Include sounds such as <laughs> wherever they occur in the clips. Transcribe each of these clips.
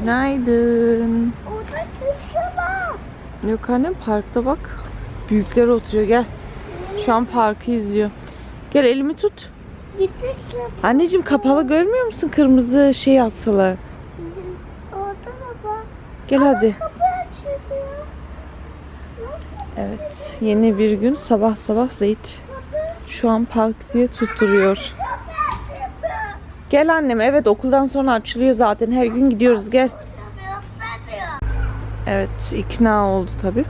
Günaydın. Orada kızı var. Yok annem parkta bak. Büyükler oturuyor gel. Şu an parkı izliyor. Gel elimi tut. Gittik. Anneciğim kapalı görmüyor musun kırmızı şey asılı? Orada da var. Gel hadi. Kapı açılıyor. Evet yeni bir gün sabah sabah Zeyt. Şu an park diye tutturuyor. Gel annem evet okuldan sonra açılıyor zaten her gün gidiyoruz gel. Evet ikna oldu tabi.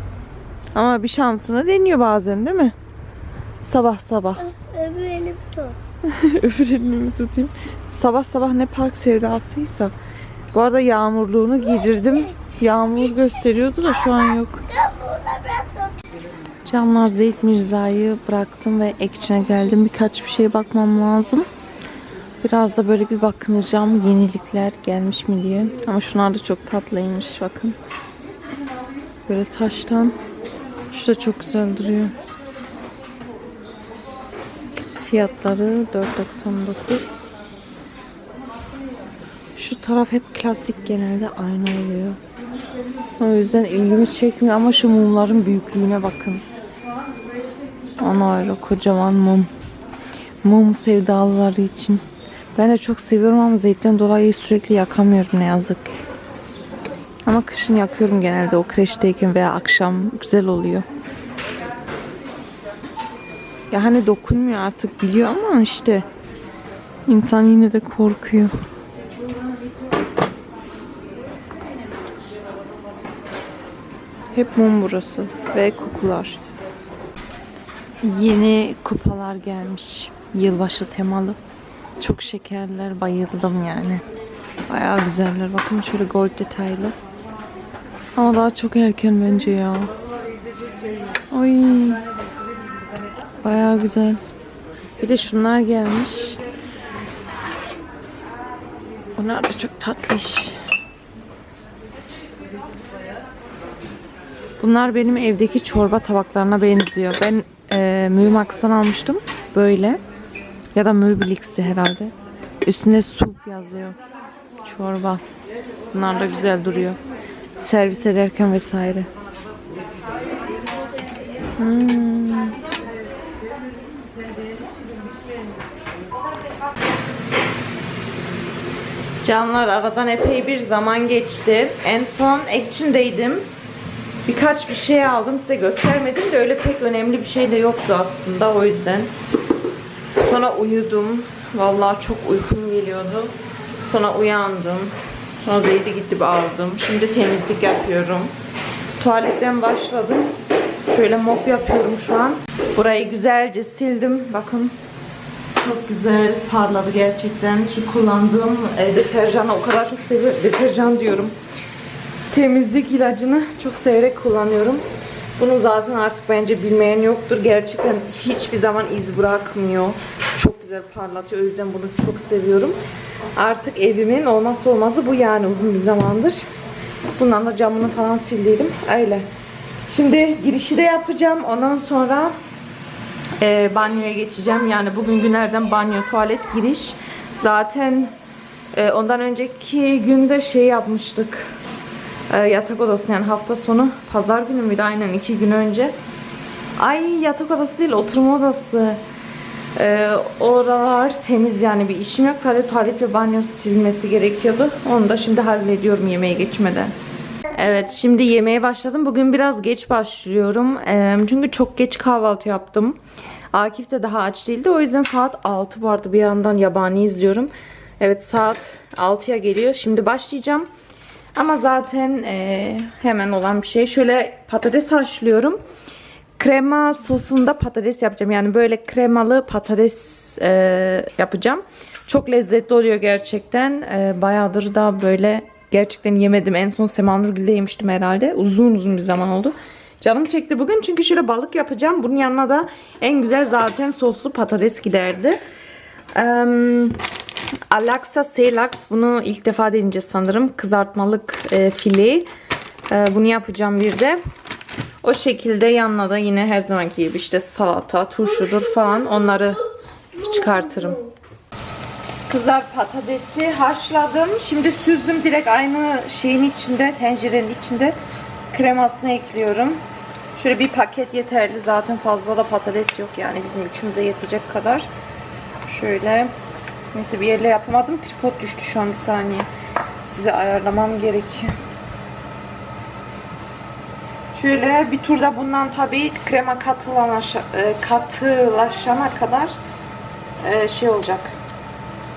Ama bir şansını deniyor bazen değil mi? Sabah sabah. Öbür elim tut. <laughs> Öbür elimi tutayım. Sabah sabah ne park sevdasıysa. Bu arada yağmurluğunu giydirdim. Yağmur gösteriyordu da şu an yok. Canlar Zeyt Mirza'yı bıraktım ve Ekçin'e geldim. Birkaç bir şeye bakmam lazım. Biraz da böyle bir bakınacağım yenilikler gelmiş mi diye. Ama şunlar da çok tatlıymış bakın. Böyle taştan. Şu da çok güzel duruyor. Fiyatları 4.99. Şu taraf hep klasik genelde aynı oluyor. O yüzden ilgimi çekmiyor ama şu mumların büyüklüğüne bakın. Ana öyle kocaman mum. Mum sevdalıları için. Ben de çok seviyorum ama zeytten dolayı sürekli yakamıyorum ne yazık. Ama kışın yakıyorum genelde o kreşteyken veya akşam güzel oluyor. Ya hani dokunmuyor artık biliyor ama işte insan yine de korkuyor. Hep mum burası ve kokular. Yeni kupalar gelmiş. Yılbaşı temalı. Çok şekerler. Bayıldım yani. Bayağı güzeller. Bakın şöyle gold detaylı. Ama daha çok erken bence ya. Ay. Bayağı güzel. Bir de şunlar gelmiş. Bunlar da çok tatlış. Bunlar benim evdeki çorba tabaklarına benziyor. Ben e, Mümax'tan almıştım. Böyle. Ya da Möbilix'i herhalde. Üstünde sup yazıyor. Çorba. Bunlar da güzel duruyor. Servis ederken vesaire. Hmm. Canlar aradan epey bir zaman geçti. En son Action'daydım. Birkaç bir şey aldım size göstermedim de öyle pek önemli bir şey de yoktu aslında o yüzden. Sonra uyudum. Vallahi çok uykum geliyordu. Sonra uyandım. Sonra Zeyd'i gidip aldım. Şimdi temizlik yapıyorum. Tuvaletten başladım. Şöyle mop yapıyorum şu an. Burayı güzelce sildim. Bakın çok güzel parladı gerçekten. Şu kullandığım e, deterjanı o kadar çok seviyorum. Deterjan diyorum temizlik ilacını çok severek kullanıyorum. Bunu zaten artık bence bilmeyen yoktur. Gerçekten hiçbir zaman iz bırakmıyor. Çok güzel parlatıyor. O yüzden bunu çok seviyorum. Artık evimin olmazsa olmazı bu yani uzun bir zamandır. Bundan da camını falan sildiydim. Öyle. Şimdi girişi de yapacağım. Ondan sonra e, banyoya geçeceğim. Yani bugün günlerden banyo, tuvalet, giriş. Zaten e, ondan önceki günde şey yapmıştık. E, yatak odası yani hafta sonu pazar günü müydü aynen iki gün önce. Ay yatak odası değil oturma odası. E, oralar temiz yani bir işim yok. Sadece tuvalet ve banyo silmesi gerekiyordu. Onu da şimdi hallediyorum yemeğe geçmeden. Evet şimdi yemeğe başladım. Bugün biraz geç başlıyorum. E, çünkü çok geç kahvaltı yaptım. Akif de daha aç değildi. O yüzden saat 6 vardı. Bir yandan yabani izliyorum. Evet saat 6'ya geliyor. Şimdi başlayacağım. Ama zaten e, hemen olan bir şey. Şöyle patates haşlıyorum. Krema sosunda patates yapacağım. Yani böyle kremalı patates e, yapacağım. Çok lezzetli oluyor gerçekten. E, bayağıdır da böyle gerçekten yemedim. En son Semanurgül'de yemiştim herhalde. Uzun uzun bir zaman oldu. Canım çekti bugün çünkü şöyle balık yapacağım. Bunun yanına da en güzel zaten soslu patates giderdi. Eee Alaksa Selax bunu ilk defa deneyeceğiz sanırım. Kızartmalık e, file. E, bunu yapacağım bir de. O şekilde yanına da yine her zamanki gibi işte salata, turşudur falan onları çıkartırım. Kızar patatesi haşladım. Şimdi süzdüm direkt aynı şeyin içinde, tencerenin içinde kremasını ekliyorum. Şöyle bir paket yeterli. Zaten fazla da patates yok yani bizim üçümüze yetecek kadar. Şöyle neyse bir yerle yapamadım. Tripod düştü şu an bir saniye. Size ayarlamam gerekiyor. Şöyle bir turda bundan tabii krema katılaşa, e, katılaşana kadar e, şey olacak.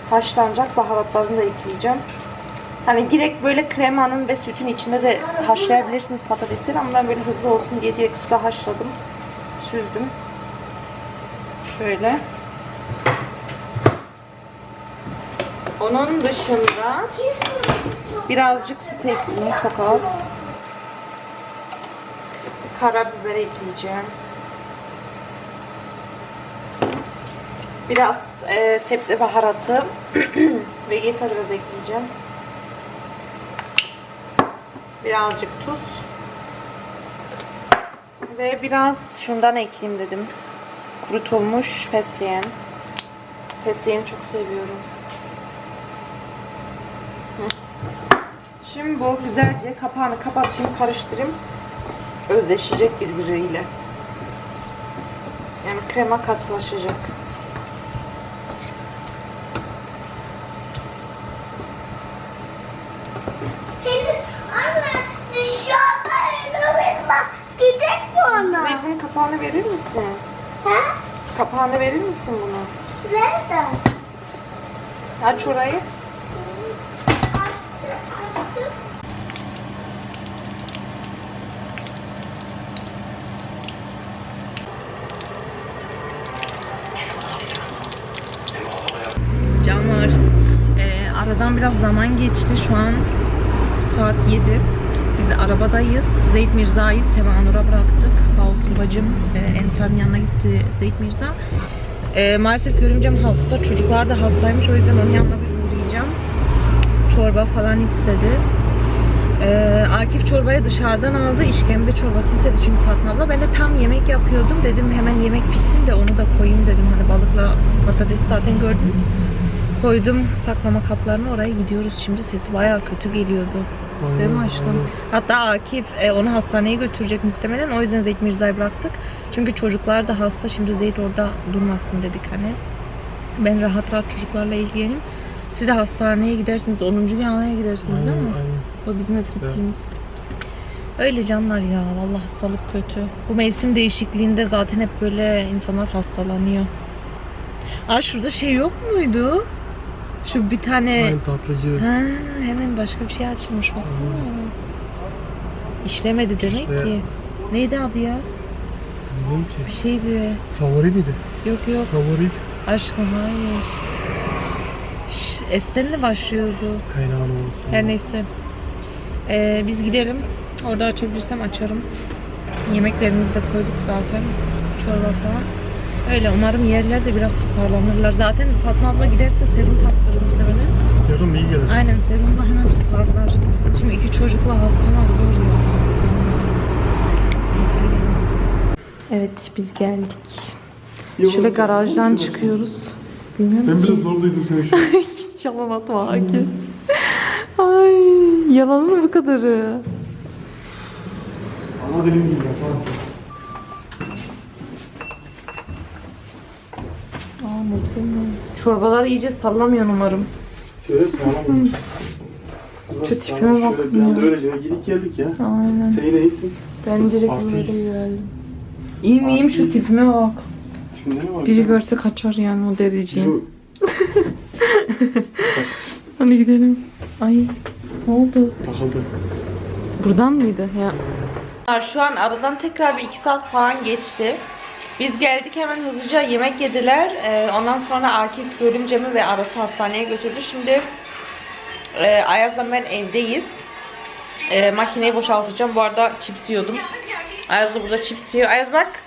Haşlanacak. Baharatlarını da ekleyeceğim. Hani direkt böyle kremanın ve sütün içinde de haşlayabilirsiniz patatesleri ama ben böyle hızlı olsun diye direkt suda haşladım. Süzdüm. Şöyle. Onun dışında birazcık süt ekleyeyim. Çok az. Karabiber ekleyeceğim. Biraz e, sebze baharatı <clears throat> vegeta biraz ekleyeceğim. Birazcık tuz. Ve biraz şundan ekleyeyim dedim. Kurutulmuş fesleğen. Fesleğeni çok seviyorum. Şimdi bu güzelce kapağını kapatayım, karıştırayım. Özleşecek birbiriyle. Yani krema katılaşacak. Hello, anne dışarıda Halloween var. Gidek mi ona? Zeynep bunun kapağını verir misin? Ha? Kapağını verir misin bunu? Nerede? Aç orayı. Canlar. Ee, aradan biraz zaman geçti. Şu an saat 7. Biz arabadayız. Zeyt Mirza'yı Sevanur'a bıraktık. Sağ olsun bacım. E, Ensar'ın yanına gitti Zeyt Mirza. Ee, maalesef görümcem hasta. Çocuklar da hastaymış. O yüzden onun yanına bir uğrayacağım. Çorba falan istedi. Ee, Akif çorbayı dışarıdan aldı. İşkembe çorbası istedi çünkü Fatma abla. Ben de tam yemek yapıyordum. Dedim hemen yemek pişsin de onu da koyayım dedim. Hani balıkla patates zaten gördünüz. Koydum saklama kaplarını oraya gidiyoruz. Şimdi sesi bayağı kötü geliyordu. Değil mi aşkım? Hatta Akif e, onu hastaneye götürecek muhtemelen. O yüzden Zeyt Mirza'yı bıraktık. Çünkü çocuklar da hasta. Şimdi Zeyt orada durmasın dedik hani. Ben rahat rahat çocuklarla ilgileneyim. Siz de hastaneye gidersiniz. 10. binaya gidersiniz değil mi? O bizim hep gittiğimiz. Öyle canlar ya. Vallahi hastalık kötü. Bu mevsim değişikliğinde zaten hep böyle insanlar hastalanıyor. Aa şurada şey yok muydu? Şu bir tane... Aynen tatlıcı. Ha, hemen başka bir şey açılmış baksana. İşlemedi demek Evet. ki. Neydi adı ya? Bilmiyorum Bir ki. şeydi. Favori miydi? Yok yok. Favorit Aşkım hayır. Esten'le başlıyordu. kaynağını unuttum. Her neyse. Ee, biz gidelim. Orada açabilirsem açarım. Yemeklerimizi de koyduk zaten. Çorba falan. Öyle umarım yerler de biraz toparlanırlar. Zaten Fatma abla giderse serum taktırır muhtemelen. Serum iyi gelir. Aynen serumla hemen toparlar. Şimdi iki çocukla hasta olmak zor ya. Neyse gidelim. Evet biz geldik. Şöyle garajdan çıkıyoruz. Bilmiyorum Ben ki. biraz zor duydum seni şu an. <laughs> Atma Akif. Ay yalan mı bu kadarı? Ama dediğim gibi. Çorbalar iyice sallamıyor umarım. Şöyle. Biraz Şu tipime bak Şöyle bir ya. öylece gidip geldik ya. Aynen. Sen yine iyisin. Ben direkt böyle geldim. İyiyim iyiyim şu tipime bak. Tipinde ne var? Biri görse kaçar yani o dereceyim. <laughs> Hadi gidelim. Ay ne oldu? Takıldı. Buradan mıydı? Ya. Şu an aradan tekrar bir iki saat falan geçti. Biz geldik hemen hızlıca yemek yediler. Ee, ondan sonra Akif görümcemi ve arası hastaneye götürdü. Şimdi e, Ayaz'la ben evdeyiz. E, makineyi boşaltacağım. Bu arada chips yiyordum. Ayaz da burada chips yiyor. Ayaz bak.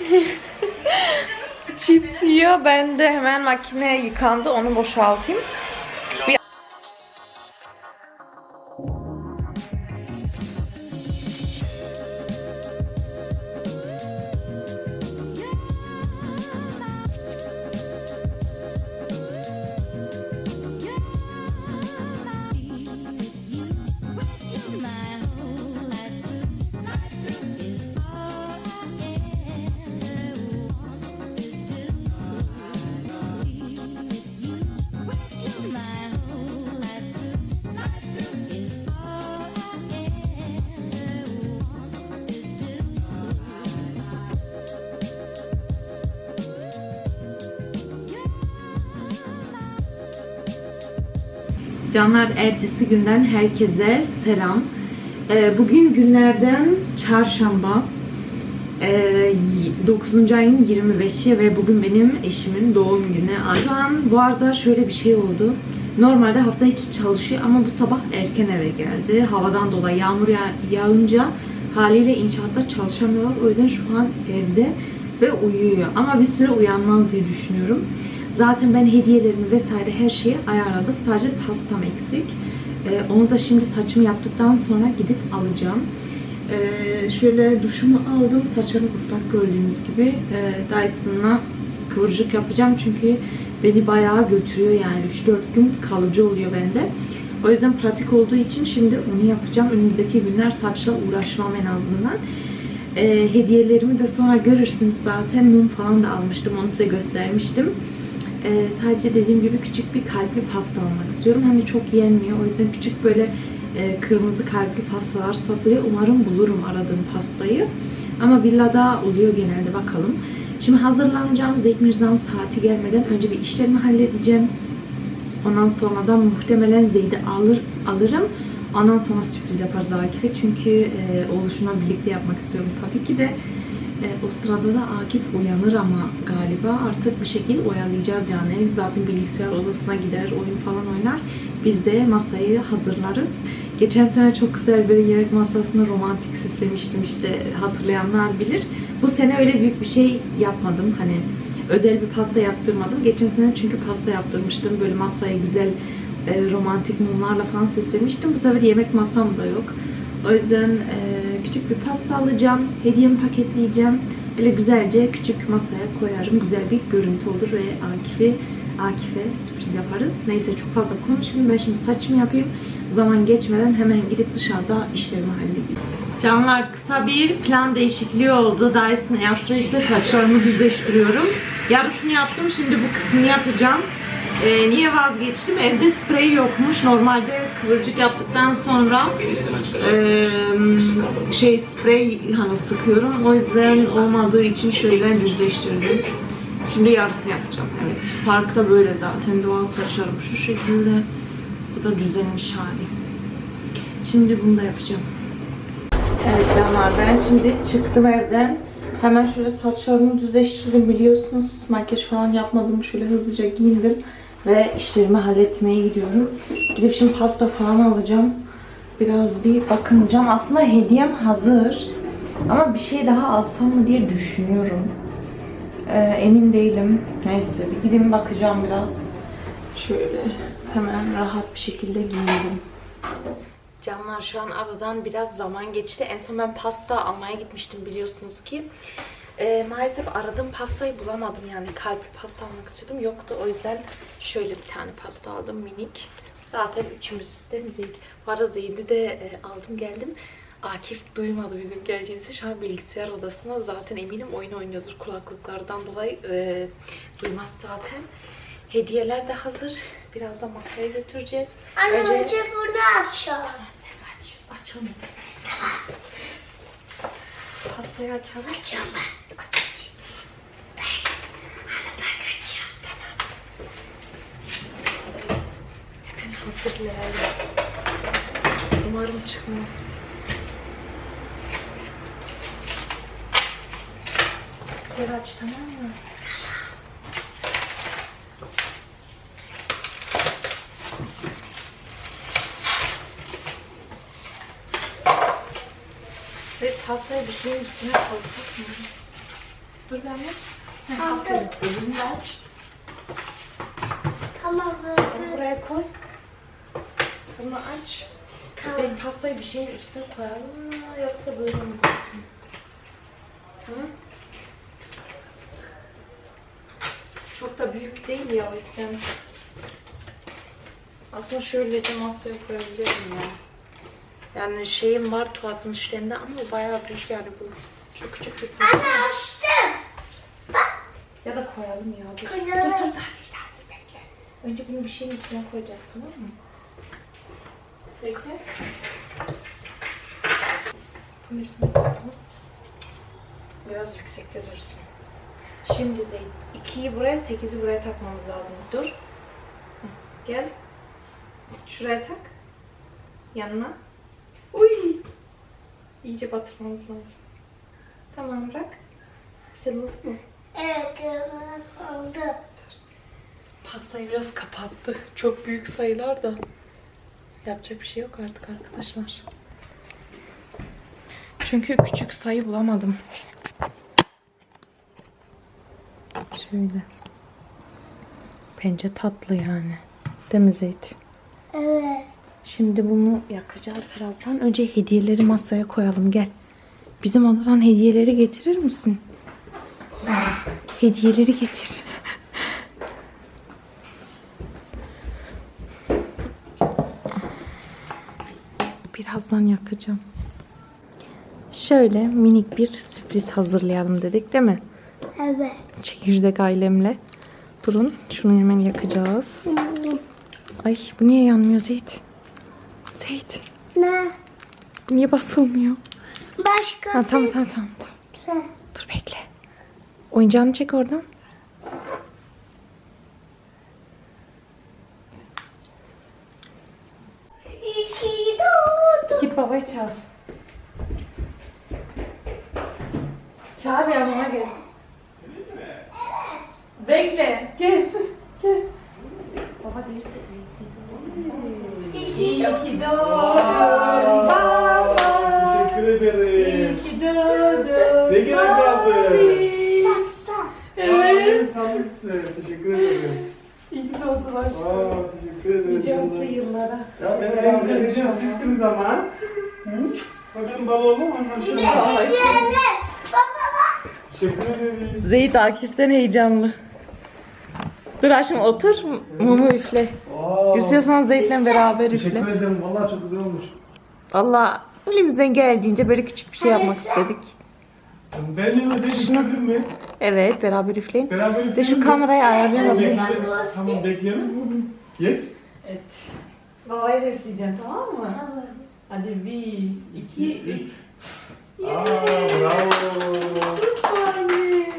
<laughs> chips yiyor. Ben de hemen makine yıkandı. Onu boşaltayım. Canlar ertesi günden herkese selam. Ee, bugün günlerden çarşamba. Ee, 9. ayın 25'i ve bugün benim eşimin doğum günü. Şu an bu arada şöyle bir şey oldu. Normalde hafta içi çalışıyor ama bu sabah erken eve geldi. Havadan dolayı yağmur yağ- yağınca haliyle inşaatta çalışamıyorlar. O yüzden şu an evde ve uyuyor. Ama bir süre uyanmaz diye düşünüyorum. Zaten ben hediyelerimi vesaire her şeyi ayarladım. Sadece pastam eksik. Ee, onu da şimdi saçımı yaptıktan sonra gidip alacağım. Ee, şöyle duşumu aldım. Saçlarım ıslak gördüğünüz gibi. Ee, Dyson'la kıvırcık yapacağım çünkü beni bayağı götürüyor yani 3-4 gün kalıcı oluyor bende. O yüzden pratik olduğu için şimdi onu yapacağım. Önümüzdeki günler saçla uğraşmam en azından. Ee, hediyelerimi de sonra görürsünüz zaten. Mum falan da almıştım. Onu size göstermiştim. Ee, sadece dediğim gibi küçük bir kalpli pasta almak istiyorum. Hani çok yenmiyor. O yüzden küçük böyle e, kırmızı kalpli pastalar satılıyor. Umarım bulurum aradığım pastayı. Ama villada oluyor genelde bakalım. Şimdi hazırlanacağım. Zeyd Mirza'nın saati gelmeden önce bir işlerimi halledeceğim. Ondan sonra da muhtemelen Zeyd'i alır, alırım. Ondan sonra sürpriz yaparız Akif'e. Çünkü e, oluşuna birlikte yapmak istiyorum tabii ki de. E, o sırada da Akif uyanır ama galiba artık bir şekilde oyalayacağız yani. Zaten bilgisayar odasına gider, oyun falan oynar. Biz de masayı hazırlarız. Geçen sene çok güzel bir yemek masasını romantik süslemiştim işte hatırlayanlar bilir. Bu sene öyle büyük bir şey yapmadım hani özel bir pasta yaptırmadım. Geçen sene çünkü pasta yaptırmıştım. Böyle masayı güzel e, romantik mumlarla falan süslemiştim. Bu sefer yemek masam da yok. O yüzden e, küçük bir pasta alacağım. Hediyemi paketleyeceğim. Öyle güzelce küçük masaya koyarım. Güzel bir görüntü olur ve Akif'i Akif'e sürpriz yaparız. Neyse çok fazla konuşmayayım. Ben şimdi saçımı yapayım. Zaman geçmeden hemen gidip dışarıda işlerimi halledeyim. Canlar kısa bir plan değişikliği oldu. Dyson Airstreet'te saçlarımı düzleştiriyorum. Yarısını yaptım. Şimdi bu kısmını yapacağım. Ee, niye vazgeçtim? Evde sprey yokmuş. Normalde kıvırcık yaptıktan sonra eee, şey sprey hani sıkıyorum. O yüzden olmadığı için şöyle düzleştirdim. Şimdi yarısını yapacağım. Evet. Farkı da böyle zaten. Doğal saçlarım şu şekilde. Bu da düzenmiş hali. Şimdi bunu da yapacağım. Evet canlar ben şimdi çıktım evden. Hemen şöyle saçlarımı düzleştirdim biliyorsunuz. Makyaj falan yapmadım. Şöyle hızlıca giyindim. Ve işlerimi halletmeye gidiyorum. Gidip şimdi pasta falan alacağım. Biraz bir bakınacağım. Aslında hediyem hazır. Ama bir şey daha alsam mı diye düşünüyorum. Ee, emin değilim. Neyse bir gideyim bakacağım biraz. Şöyle hemen rahat bir şekilde giyindim. Canlar şu an aradan biraz zaman geçti. En son ben pasta almaya gitmiştim biliyorsunuz ki. Ee, maalesef aradığım pastayı bulamadım yani kalpli pasta almak istiyordum. Yoktu o yüzden şöyle bir tane pasta aldım minik. Zaten üçümüz de. Bu arada Zeyd'i de e, aldım geldim. Akif duymadı bizim geleceğimizi. Şu an bilgisayar odasında zaten eminim oyun oynuyordur kulaklıklardan dolayı. E, duymaz zaten. Hediyeler de hazır. Birazdan masaya götüreceğiz. Anne Önce- önce bunu açalım. sen aç, aç onu. Pastayı açalım. Açalım. Aç aç. Hemen hazırlayalım. Umarım çıkmaz. Güzel aç tamam mı? Pastayı bir şeyin üstüne koysak mı? Dur ben de. Heh, Aldım. aferin. Elini aç. Tamam Onu buraya koy. Bunu aç. Tamam. Sen pastayı bir şeyin üstüne koyalım mı? Yoksa böyle mi koysun? Hı? Çok da büyük değil ya o yüzden. Aslında şöyle de masaya koyabilirim ya. Yani şeyim var tuvaletın işlerinde ama o bayağı büyük yani bu. Çok küçük bir. Anne açtım. Ya da koyalım ya. Dur. Koyalım. Dur dur daha değil daha değil bekle. Önce bunu bir şeyin üstüne koyacağız tamam mı? Bekle. Bunun üstüne koyalım. Biraz yüksekte dursun. Şimdi Zeyd 2'yi buraya 8'i buraya takmamız lazım. Dur. Gel. Şuraya tak. Yanına. İyice batırmamız lazım. Tamam bırak. Güzel oldu mu? Evet kırmızı oldu. Pastayı biraz kapattı. Çok büyük sayılar da. Yapacak bir şey yok artık arkadaşlar. Çünkü küçük sayı bulamadım. Şöyle. Bence tatlı yani. Değil mi Zeyt? Evet. Şimdi bunu yakacağız birazdan. Önce hediyeleri masaya koyalım. Gel. Bizim odadan hediyeleri getirir misin? Hediyeleri getir. Birazdan yakacağım. Şöyle minik bir sürpriz hazırlayalım dedik değil mi? Evet. Çekirdek ailemle. Durun şunu hemen yakacağız. Ay bu niye yanmıyor Zeyt? Zeyt Ne? niye basılmıyor? Başka Ha, tamam tamam tamam. Dur bekle. Oyuncağını çek oradan. İki doğdu. Git babayı çağır. Çağır yanıma gel. Bekle. Gel. Gel. Baba gelirse İki İyi doğdu. ki doğdun baba. Teşekkür İyi ederim. ki doğdun. Ne gerek vardı? babiş. Pasta. Evet. Size. Teşekkür ederim. <laughs> İyi ki doğdun aşkım. Aa, teşekkür ederim. Nice mutlu canım. yıllara. Ya benim en güzel hediyem sizsiniz ama. Hı? Bakın balonum anlaşıldı. Ay, çok- Anne. Baba bak. Teşekkür ederiz. Zeyt Akif'ten heyecanlı. Dur aşkım otur mumu üfle. Aa, İstiyorsan Zeyt'le beraber üfle. Teşekkür ederim. Vallahi çok güzel olmuş. Valla elimizden geldiğince böyle küçük bir şey yapmak istedik. Ben yanınıza getirdin mi? Evet beraber üfleyin. Beraber De şu mi? kamerayı ayarlayamadım. Bekle- Tamam bekleyelim. Yes. Evet. Babayla üfleyeceğim tamam mı? Hadi bir, iki, üç. Aa, bravo.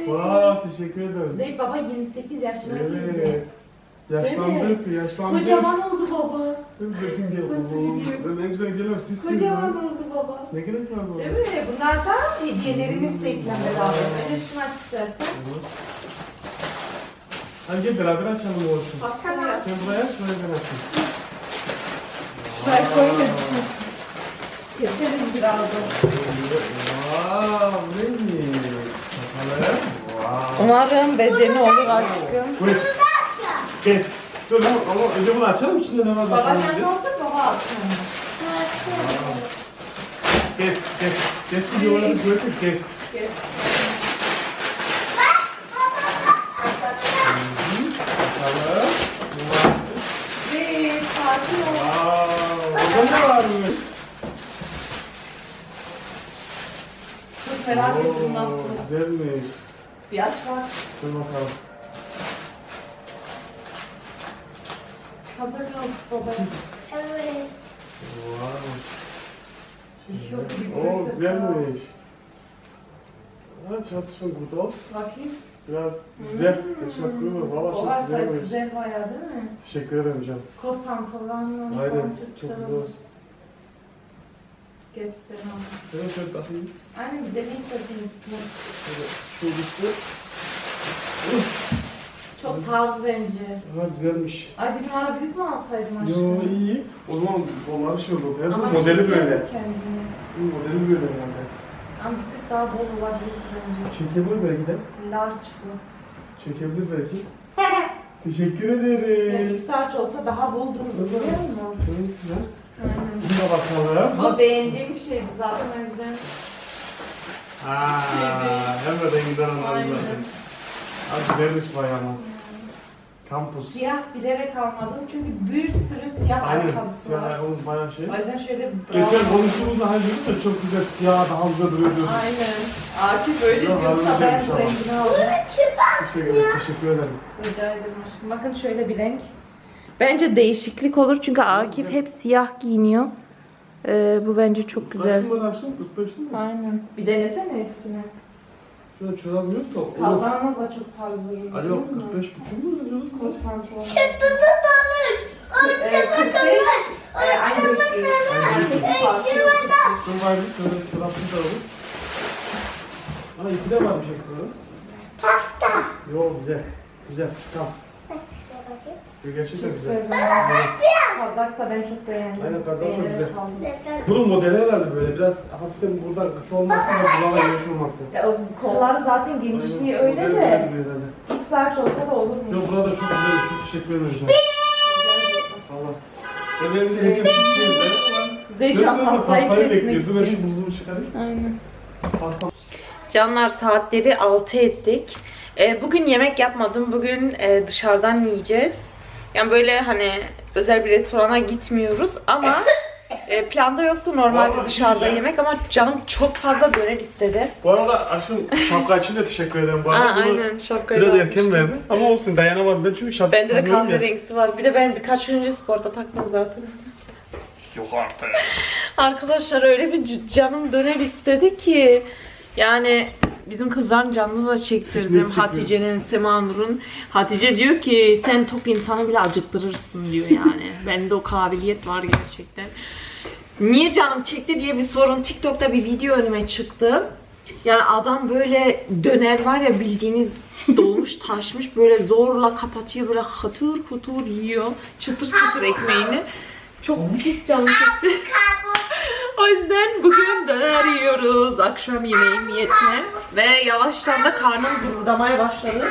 Wow, teşekkür ederim. Zeyt baba 28 yaşına girdi. Evet. Yaşlandık, yaşlandık. Kocaman oldu baba. Ben bakayım gel. Ben en güzel geliyorum. Sizsiniz Kocaman ya. oldu baba. Ne gerek var bu? Değil mi? Bunlar da hediyelerimiz Zeyt'le beraber. Önce şunu aç istersen. Olur. Hadi gel beraber açalım o işi. Baksana. Sen buraya aç, buraya ben açayım. Şuraya koyun da düşmesin. Keseriz birazdan. Wow, neymiş? Bakalım. Umarım bedeni olur aşkım. Kes. Kes. Dur ama, ama önce bunu açalım içinde ne var Baba bakalım. sen önce. otur baba atsın. Kes, kes. Kes yuvarlanı bırakın, kes. Kes. Bakalım. Ve sakin ol. Wow. Orada ne varmış? Çok merak ettim Oo, nasıl. Güzelmiş. Bir aç bak. Dur bakalım. Hazır kaldık baba. Evet. Wow. Oo güzelmiş. Evet, hat schon gut aus. Bakayım. Biraz güzel. Teşekkür ederim. Valla çok sayısı güzelmiş. güzel bayağı değil mi? Teşekkür ederim canım. Kot pantolon. Aynen. Çok güzel. olmuş. Gösterim ama. Evet, evet, bakayım. Aynen bir de ne istediğiniz Şöyle Şu gitti. Çok tarz bence. Ha güzelmiş. Ay bir numara büyük mü alsaydım aşkım? Yo iyi. O zaman onları şey olur. Her Ama modeli böyle. Kendini. Bu modeli böyle herhalde. Ama bir tık daha bol olabilir bence. Çekebilir belki de. Large bu. Çekebilir belki. <laughs> Teşekkür Yani ederim. ilk large olsa daha bol durur biliyor musun? Neyse. Aynen. Buna bakalım. Bu beğendiğim bir şeydi zaten o yüzden. Aa, hemen renginden anladım Aynen. zaten. Ha güzelmiş bayağı. Kampus. Siyah bilerek almadım çünkü bir sürü siyah Aynen. ayakkabısı var. Siyah onun bayağı şey. O yüzden şöyle Geçen brown. konuştuğumuzda hani dedim de çok güzel siyah daha güzel duruyor diyorsun. Aynen. Akif öyle Yok, diyorsa ben güzelmiş bu ama. rengini aldım. Teşekkür ederim. Teşekkür ederim. Rica ederim aşkım. Bakın şöyle bir renk. Bence değişiklik olur çünkü Akif hep siyah giyiniyor. Ee, bu bence çok güzel. Kaç numara açtın? 45 değil mi? Aynen. Bir denesene üstüne. Şurada çorabı yok da. Kazanma da çok tarzı geliyor. Acaba 45 buçuk mu yazıyorduk? Kot pantolon. Çıktı da tanır. Ee, 45. Ee, aynı bir şey. Dur bari şöyle çoraplı da olur. Ana iki de varmış ekstra. Pasta. Yo güzel. Güzel. Tamam. Gerçekten güzel. Kazak da ben çok beğendim. Aynen, kazak da Beğenerek güzel. aldım. Bunun modeli herhalde böyle biraz hafiften buradan kısa olması ve kulağına geniş olması. Ya, o kolları zaten genişliği öyle Modeli de. duruyor herhalde. X large olsa da olurmuş. Yo burada çok güzel. Çok teşekkür ederim. canım. Benim için hediye bir şey de. Zeyşan Dört tane pastayı pastayı kesmek bekliyordu. Ben şu buzluğu çıkarayım. Aynen. Pasta. Canlar saatleri 6 ettik. Ee, bugün yemek yapmadım. Bugün e, dışarıdan yiyeceğiz. Yani böyle hani özel bir restorana gitmiyoruz ama <laughs> e, planda yoktu normalde Vallahi dışarıda yiyeceğim. yemek ama canım çok fazla döner istedi. Bu arada aşkım şapka için de teşekkür ederim. Bu Aa, arada bunu aynen şapkayı biraz da erken almıştım. verdim. Ama olsun dayanamadım. Ben çünkü şapka Bende de takmıyorum ya. kahverengisi var. Bir de ben birkaç gün önce sporda taktım zaten. Yok artık. <laughs> Arkadaşlar öyle bir c- canım döner istedi ki. Yani bizim kızların canını da çektirdim. Hatice'nin, Semanur'un. Hatice diyor ki sen tok insanı bile acıktırırsın diyor yani. <laughs> Bende o kabiliyet var gerçekten. Niye canım çekti diye bir sorun. TikTok'ta bir video önüme çıktı. Yani adam böyle döner var ya bildiğiniz dolmuş <laughs> taşmış böyle zorla kapatıyor böyle hatır hutur yiyor. Çıtır çıtır <laughs> ekmeğini. Çok pis canım çekti. O yüzden bugün döner yiyoruz akşam yemeği niyetine. Ve yavaştan da karnım guruldamaya başladı.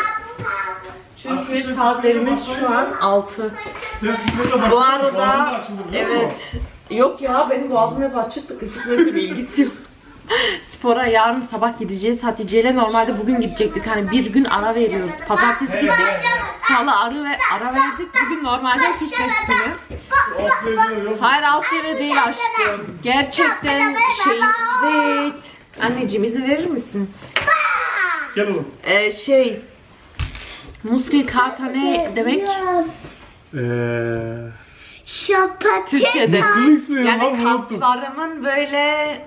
Çünkü saatlerimiz şu an 6. Sen sporda başladın. Bu arada evet yok ya benim boğazım hep açıktı. Bir ilgisi yok. Spora yarın sabah gideceğiz. Hatice ile normalde bugün gidecektik. Hani bir gün ara veriyoruz. Pazartesi evet. Salı arı ve ara verdik. Bugün normalde fitness günü. Hayır Asya'yla değil aşkım. Gerçekten şey zeyt. Anneciğim izin verir misin? Gel oğlum. Ee, şey muskil kata ne demek? Eee... Şapati. Türkçe'de. Yani kaslarımın böyle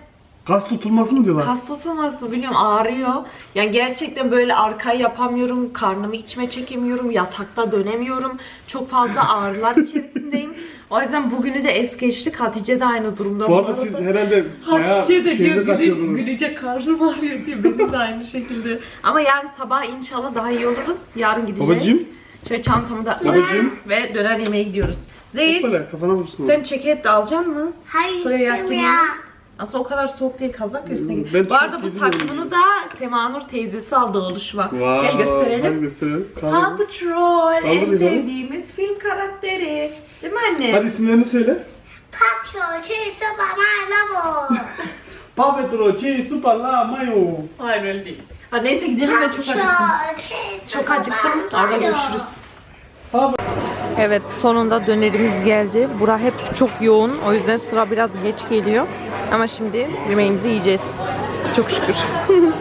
Kas tutulması mı diyorlar? kas tutulması biliyorum ağrıyor. Yani gerçekten böyle arkayı yapamıyorum. Karnımı içime çekemiyorum. Yatakta dönemiyorum. Çok fazla ağrılar <laughs> içerisindeyim. O yüzden bugünü de es geçtik. Hatice de aynı durumda. Bu arada siz herhalde Hatice de diyor kaçıyordunuz. gülece karnım ağrıyor diyor. Benim de aynı şekilde. Ama yarın sabah inşallah daha iyi oluruz. Yarın gideceğiz. Babacığım. Şöyle çantamı da Babacığım. ve döner yemeğe gidiyoruz. Zeyt kafana vursun. sen ceket de alacak mısın? Hayır istemiyorum. Aslında o kadar soğuk değil kazak üstüne giy. Ben Bu arada çok bu gidiyorum. takımını da Semanur teyzesi aldı oluşma. Vay, Gel gösterelim. Hadi gösterelim. Paw Kaldır. Patrol en bakalım. sevdiğimiz film karakteri. Değil mi anne? Hadi isimlerini söyle. Papço, çeyse bana lavo. Paw Patrol, Chi, Super La, Mayo. Hayır öyle değil. Hadi neyse gidelim ben çok acıktım. Çok acıktım. Orada görüşürüz. Evet sonunda dönerimiz geldi. Bura hep çok yoğun. O yüzden sıra biraz geç geliyor. Ama şimdi yemeğimizi yiyeceğiz. Çok şükür. <laughs>